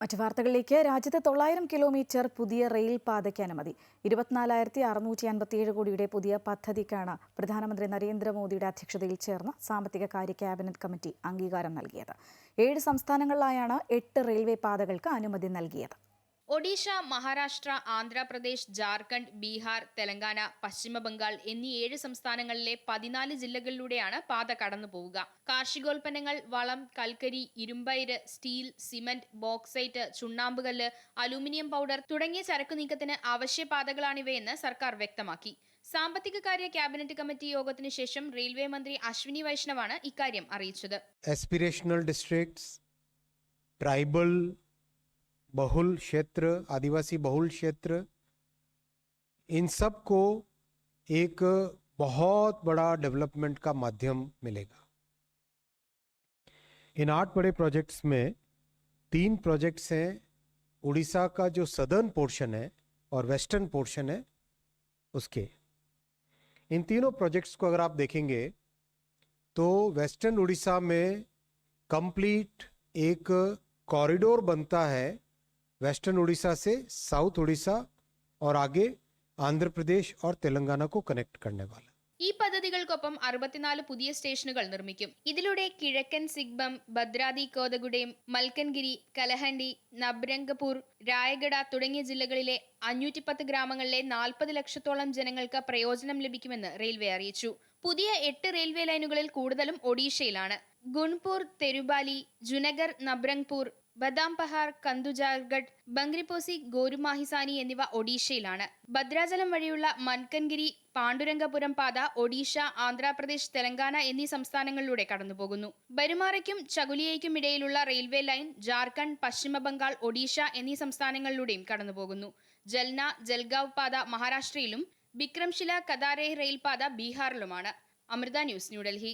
മറ്റു വാർത്തകളിലേക്ക്. രാജ്യത്ത് തൊള്ളായിരം കിലോമീറ്റർ പുതിയ റെയിൽ പാതയ്ക്ക് അനുമതി. ഇരുപത്തിനാലായിരത്തി അറുന്നൂറ്റി അൻപത്തിയേഴ് കോടിയുടെ പുതിയ പദ്ധതിക്കാണ് പ്രധാനമന്ത്രി നരേന്ദ്രമോദിയുടെ അധ്യക്ഷതയിൽ ചേർന്ന സാമ്പത്തിക കാര്യ ക്യാബിനറ്റ് കമ്മിറ്റി അംഗീകാരം നൽകിയത്. ഏഴ് സംസ്ഥാനങ്ങളിലായാണ് എട്ട് റെയിൽവേ പാതകൾക്ക് അനുമതി നൽകിയത്. ഒഡീഷ മഹാരാഷ്ട്ര ആന്ധ്രാപ്രദേശ് ജാർഖണ്ഡ് ബീഹാർ തെലങ്കാന പശ്ചിമ ബംഗാൾ എന്നീ ഏഴ് സംസ്ഥാനങ്ങളിലെ പതിനാല് ജില്ലകളിലൂടെയാണ് പാത കടന്നുപോവുക. കാർഷികോൽപ്പന്നങ്ങൾ വളം കൽക്കരി ഇരുമ്പയിര് സ്റ്റീൽ സിമന്റ് ബോക്സൈറ്റ് ചുണ്ണാമ്പുകല്ല് അലൂമിനിയം പൗഡർ തുടങ്ങിയ ചരക്കു നീക്കത്തിന് അവശ്യ പാതകളാണിവയെന്ന് സർക്കാർ വ്യക്തമാക്കി. സാമ്പത്തിക കാര്യ ക്യാബിനറ്റ് കമ്മിറ്റി യോഗത്തിന് ശേഷം റെയിൽവേ മന്ത്രി അശ്വിനി വൈഷ്ണവാണ് ഇക്കാര്യം അറിയിച്ചത്. എസ്പിരേഷണൽ ഡിസ്ട്രിക്ട്സ് ട്രൈബൽ बहुल क्षेत्र, आदिवासी बहुल क्षेत्र, इन सबको एक बहुत बड़ा डेवलपमेंट का माध्यम मिलेगा। इन आठ बड़े प्रोजेक्ट्स में तीन प्रोजेक्ट्स हैं। उड़ीसा का जो सदर्न पोर्शन है और वेस्टर्न पोर्शन है, उसके। इन तीनों प्रोजेक्ट्स को अगर आप देखेंगे तो वेस्टर्न उड़ीसा में कंप्लीट एक कॉरिडोर बनता है वेस्टर्न उड़ीसा से साउथ उड़ीसा और आगे आंध्र प्रदेश और तेलंगाना को कनेक्ट करने वाला ഈ പദ്ധതികൾക്കൊപ്പം അറുപത്തിനാല് പുതിയ സ്റ്റേഷനുകൾ നിർമ്മിക്കും ഇതിലൂടെ കിഴക്കൻ സിഗ്ബം ഭദ്രാദി കോതഗുഡേം മൽക്കൻഗിരി കലഹണ്ടി നബ്രംഗപൂർ രായഗഡ തുടങ്ങിയ ജില്ലകളിലെ അഞ്ഞൂറ്റി പത്ത് ഗ്രാമങ്ങളിലെ നാൽപ്പത് ലക്ഷത്തോളം ജനങ്ങൾക്ക് പ്രയോജനം ലഭിക്കുമെന്ന് റെയിൽവേ അറിയിച്ചു പുതിയ എട്ട് റെയിൽവേ ലൈനുകളിൽ കൂടുതലും ഒഡീഷയിലാണ് ഗുൺപൂർ തെരുബാലി ജുനഗർ നബ്രംഗ്പൂർ ബദാം പഹാർ കന്തുജാർഗഡ് ബംഗ്രിപ്പോസി ഗോരുമാഹിസാനി എന്നിവ ഒഡീഷയിലാണ്. ഭദ്രാചലം വഴിയുള്ള മൻകൻഗിരി പാണ്ഡുരംഗപുരം പാത ഒഡീഷ ആന്ധ്രാപ്രദേശ് തെലങ്കാന എന്നീ സംസ്ഥാനങ്ങളിലൂടെ കടന്നുപോകുന്നു. ബരുമാറയ്ക്കും ചകുലിയയ്ക്കും ഇടയിലുള്ള റെയിൽവേ ലൈൻ ജാർഖണ്ഡ് പശ്ചിമ ബംഗാൾ ഒഡീഷ എന്നീ സംസ്ഥാനങ്ങളിലൂടെയും കടന്നുപോകുന്നു. ജൽന ജൽഗാവ് പാത മഹാരാഷ്ട്രയിലും ബിക്രംശില കദാരേ റെയിൽ പാത ബീഹാറിലുമാണ്. അമൃത ന്യൂസ് ന്യൂഡൽഹി.